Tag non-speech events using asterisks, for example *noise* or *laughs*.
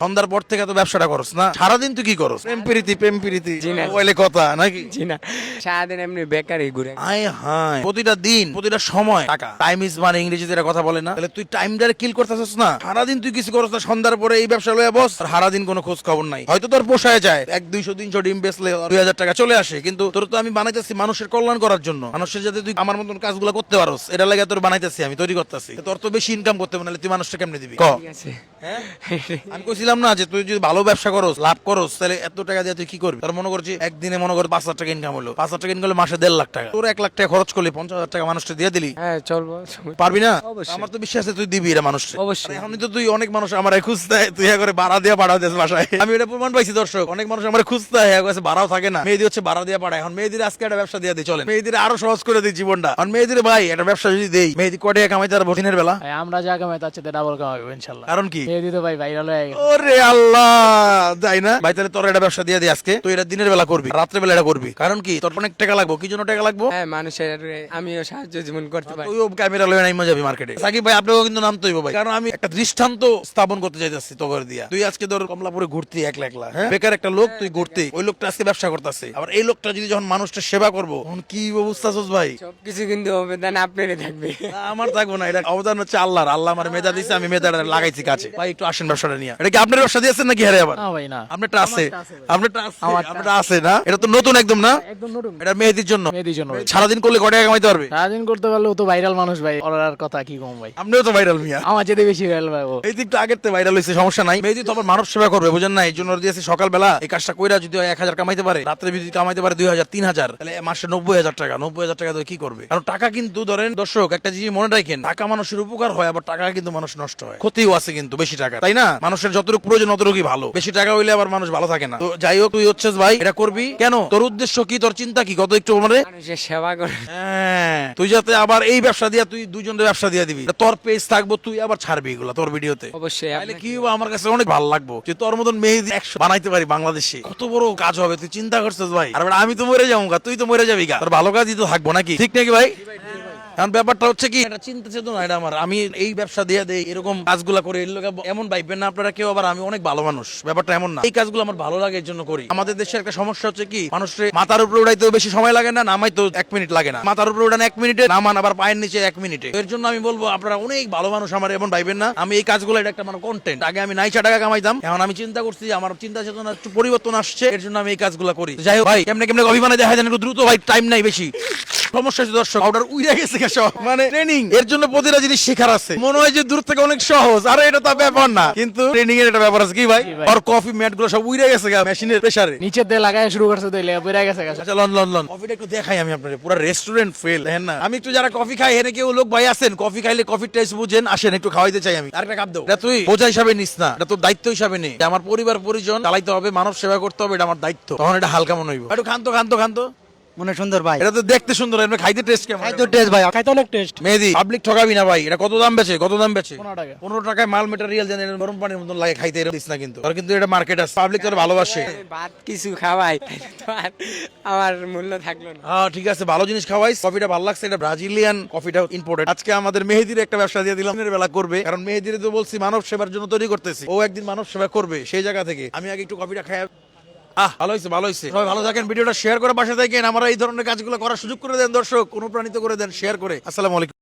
সন্ধ্যার পর থেকে তো ব্যবসাটা করস না? সারাদিন তুই কি করস? প্রেম প্রীতি প্রেম প্রীতি মোবাইলে কথা নাকি? জি না। সারাদিন এমনি বেকারই ঘুরে। আয় হায়। প্রতিটা দিন প্রতিটা সময়। টাকা। টাইম ইজ মানে ইংরেজিতে এরা কথা বলে না। তাহলে তুই টাইমটারে কিল করতেছিস না? সারাদিন তুই কিছু করছ না সন্ধ্যার পরে এই ব্যবসা লয়ে বস। আর সারাদিন কোনো খোঁজ খবর নাই। হয়তো তোর পোষায় যায়। এক দুইশো তিনশো ডিম বেচলে দুই হাজার টাকা চলে আসে। কিন্তু তোর তো আমি বানাইতেছি মানুষের কল্যাণ করার জন্য। মানুষের যাতে তুই আমার মতন কাজগুলো করতে পারোস। এটা লাগে তোর বানাইতেছি আমি তৈরি করতেছি। তোর তো বেশি ইনকাম করতে হবে নাহলে তুই মানুষটা কেমনে দিবি? ক। ঠিক *laughs* কইছিলাম না যে তুই যদি ভালো ব্যবসা করস লাভ করস তাহলে এত টাকা দিয়ে তুই কি করবি? তার মনে করছি একদিনে মনে কর পাঁচ হাজার টাকা ইনকাম হলো। পাঁচ হাজার টাকা ইনকাম হলে মাসে দেড় লাখ টাকা। তোর এক লাখ টাকা খরচ করলি পঞ্চাশ হাজার টাকা মানুষকে দিয়ে দিলি। হ্যাঁ চলবো পারবি না? আমার তো বিশ্বাস আছে তুই দিবি এটা মানুষ অবশ্যই। এখন তো তুই অনেক মানুষ আমার খুঁজতে তুই হ্যাঁ করে ভাড়া দিয়ে পাঠাও দিস বাসায়। আমি এটা প্রমাণ পাইছি দর্শক। অনেক মানুষ আমার খুঁজতে হ্যাঁ কাছে ভাড়াও থাকে না। মেয়েদি হচ্ছে ভাড়া দিয়ে পাঠায় এখন মেয়েদের আজকে একটা ব্যবসা দিয়ে দিই চলে মেয়েদের আরও সহজ করে দিই জীবনটা। আর মেয়েদির ভাই একটা ব্যবসা যদি দেই মেয়েদি কটে কামাইতে পারব দিনের বেলা? আমরা যা কামাই তার চেয়ে ডাবল কামাবো ইনশাল্লাহ। কারণ কি? এই দিতে ভাই ভাইরাল হয়ে গেছে। ওরে আল্লাহ যাই না? ভাই তাহলে তোর একটা ব্যবসা দিয়ে দিই আজকে। তুই এটা দিনের বেলা করবি রাত্রে বেলা এটা করবি। কারণ কি তোর অনেক টাকা লাগবো। কি জন্য টাকা লাগবো? হ্যাঁ মানুষের আমিও সাহায্য জীবন করতে পারি। তুইও ক্যামেরা লয়ে নাইমা যাবি মার্কেটে সাকিব ভাই আপনাকেও কিন্তু নামতে হইব ভাই। কারণ আমি একটা দৃষ্টান্ত স্থাপন করতে চাইতেছি তোর দিয়া। তুই আজকে ধর কমলাপুরে ঘুরতি একলা একলা। হ্যাঁ? বেকার একটা লোক তুই ঘুরতি। ওই লোকটা আজকে ব্যবসা করতেছে। আবার এই লোকটা যদি যখন মানুষটা সেবা করব তখন কি অবস্থা আছোস ভাই? সবকিছু কিন্তু অবদান আপনারই থাকবে। আমার থাকব না এটা অবদান হচ্ছে আল্লাহর। আল্লাহ আমার মেধা দিচ্ছে আমি মেধাটা লাগাইছি কাছে। ভাই একটু আসেন ব্যবসাটা নিয়ে। এটা কি আপনার ব্যবসা দিয়েছেন নাকি হারে আবার? না ভাই না। আপনারটা আছে আপনারটা আছে আপনারটা আছে না? এটা তো নতুন একদম না? একদম নতুন। এটা মেহেদির জন্য। মেয়েদের জন্য। সারাদিন করলে কয় টাকা কামাইতে পারবে? সারাদিন করতে পারলে ও তো ভাইরাল মানুষ ভাই। ওর কথা কি কম ভাই? আপনিও তো ভাইরাল মিয়া। আমার যেতে বেশি ভাইরাল ভাই এই দিকটা আগের থেকে ভাইরাল হয়েছে সমস্যা নাই। মেয়েদি তো আবার মানব সেবা করবে বুঝেন না? এই জন্য ওর দিয়েছে সকালবেলা। এই কাজটা কইরা যদি এক হাজার কামাইতে পারে রাত্রে যদি কামাইতে পারে দুই হাজার তিন হাজার। তাহলে মাসে নব্বই হাজার টাকা নব্বই হাজার টাকা দিয়ে কি করবে? কারণ টাকা কিন্তু ধরেন দর্শক একটা জিনিস মনে রাখেন টাকা মানুষের উপকার হয় আবার টাকা কিন্তু মানুষ নষ্ট হয়। ক্ষতিও আছে কিন্তু বেশি টাকা তাই না? মানুষের যতটুকু প্রয়োজন অতটুকুই ভালো। বেশি টাকা হইলে আবার মানুষ ভালো থাকে না। তো যাই হোক তুই হচ্ছিস ভাই এটা করবি? কেন? তোর উদ্দেশ্য কি? তোর চিন্তা কি? কত একটু মানে সেবা করে। হ্যাঁ তুই যাতে আবার এই ব্যবসা দিয়া তুই দুজনের ব্যবসা দিয়া দিবি। তোর পেজ থাকব তুই আবার ছাড়বি এগুলা তোর ভিডিওতে। অবশ্যই তাহলে কি হবে আমার কাছে অনেক ভালো লাগবো যে তোর মতন মেহেদি একশো বানাইতে পারি বাংলাদেশে। কত বড় কাজ হবে তুই চিন্তা করছিস ভাই। আর আমি তো মরে যাব গা তুই তো মরে যাবি গা। তোর ভালো কাজই তো থাকব নাকি? ঠিক নাকি ভাই? কারণ ব্যাপারটা হচ্ছে কি, এটা চিন্তা চেতনা এটা আমার। আমি এই ব্যবসা দিয়ে দেই, এরকম কাজগুলা করে, এর লোকে এমন ভাইবেন না আপনারা কেউ, আবার আমি অনেক ভালো মানুষ। ব্যাপারটা এমন না। এই কাজগুলো আমার ভালো লাগে এর জন্য করি। আমাদের দেশে একটা সমস্যা হচ্ছে কি, মানুষের মাথার উপরে উড়াইতেও বেশি সময় লাগে না নামাই তো এক মিনিট লাগে না। মাথার উপরে উড়ান এক মিনিটে, নামান আবার পায়ের নিচে এক মিনিটে। এর জন্য আমি বলব, আপনারা অনেক ভালো মানুষ আমার এমন ভাইবেন না। আমি এই কাজগুলো, এটা একটা মানে কন্টেন্ট আগে আমি নাইচা টাকা কামাইতাম, এখন আমি চিন্তা করছি আমার চিন্তা চেতনা একটু পরিবর্তন আসছে, এর জন্য আমি এই কাজগুলো করি। যাই হোক, ভাই, কেমনে কেমনে অভিমানে দেখা যায় দ্রুত, ভাই টাইম নাই বেশি। সমস্যা হচ্ছে দর্শক। উইরা গেছে সব। মানে ট্রেনিং এর জন্য প্রতিটা জিনিস শেখার আছে। মনে হয় যে দূর থেকে অনেক সহজ আরে এটা তো ব্যাপার না। কিন্তু ট্রেনিং এর একটা ব্যাপার আছে কি ভাই? আর কফি ম্যাটগুলো সব উইরা গেছে মেশিনের প্রেসারে নিচের দিয়ে লাগাই শুরু করছে বেড়ে গেছে গেছে আচ্ছা লন লন লন। কফিটা একটু দেখাই আমি আপনাদের পুরো রেস্টুরেন্ট ফেল দেখেন না? আমি একটু যারা কফি খাই এনে কেউ লোক ভাই আছেন কফি খাইলে কফির টেস্ট বুঝেন আসেন একটু খাওয়াইতে চাই আমি। আরেকটা কাপ দাও এটা তুই বোঝা হিসাবে নিস না এটা তোর দায়িত্ব হিসাবে নে। আমার পরিবার পরিজন চালাইতে হবে মানব সেবা করতে হবে এটা আমার দায়িত্ব। তখন এটা হালকা মনে হইব। একটু খান্ত খান্ত খান্ত। মনে সুন্দর ভাই। এটা তো দেখতে সুন্দর এমনি খাইতে টেস্ট কেমন? খাইতে টেস্ট ভাই খাইতে অনেক টেস্ট মেহেদি পাবলিক ঠকাবি না ভাই এটা কত দাম বেচে কত দাম বেচে? পনেরো টাকা। পনেরো টাকায় মাল মেটেরিয়াল জানেন গরম পানির মতন লাগে খাইতে এরকম দিস না কিন্তু। আর কিন্তু এটা মার্কেট আছে পাবলিক তোর ভালোবাসে। ভাত কিছু খাওয়াই আর আমার মূল্য থাকল না। হ্যাঁ ঠিক আছে ভালো জিনিস খাওয়াই কফিটা ভালো লাগছে এটা ব্রাজিলিয়ান কফিটা ইম্পোর্টেড আজকে আমাদের মেহেদির একটা ব্যবসা দিয়ে দিলাম দিনের বেলা করবে। কারণ মেহেদির তো বলছি মানব সেবার জন্য তৈরি করতেছি। ও একদিন মানব সেবা করবে সেই জায়গা থেকে। আমি আগে একটু কফিটা খাই ভালো হয়েছে ভালো হয়েছে সবাই ভালো থাকেন, ভিডিওটা শেয়ার করে বাসা থাকেন। আমরা এই ধরনের কাজগুলো করার সুযোগ করে দেন, দর্শক। অনুপ্রাণিত করে দেন শেয়ার করে। আসসালামু আলাইকুম।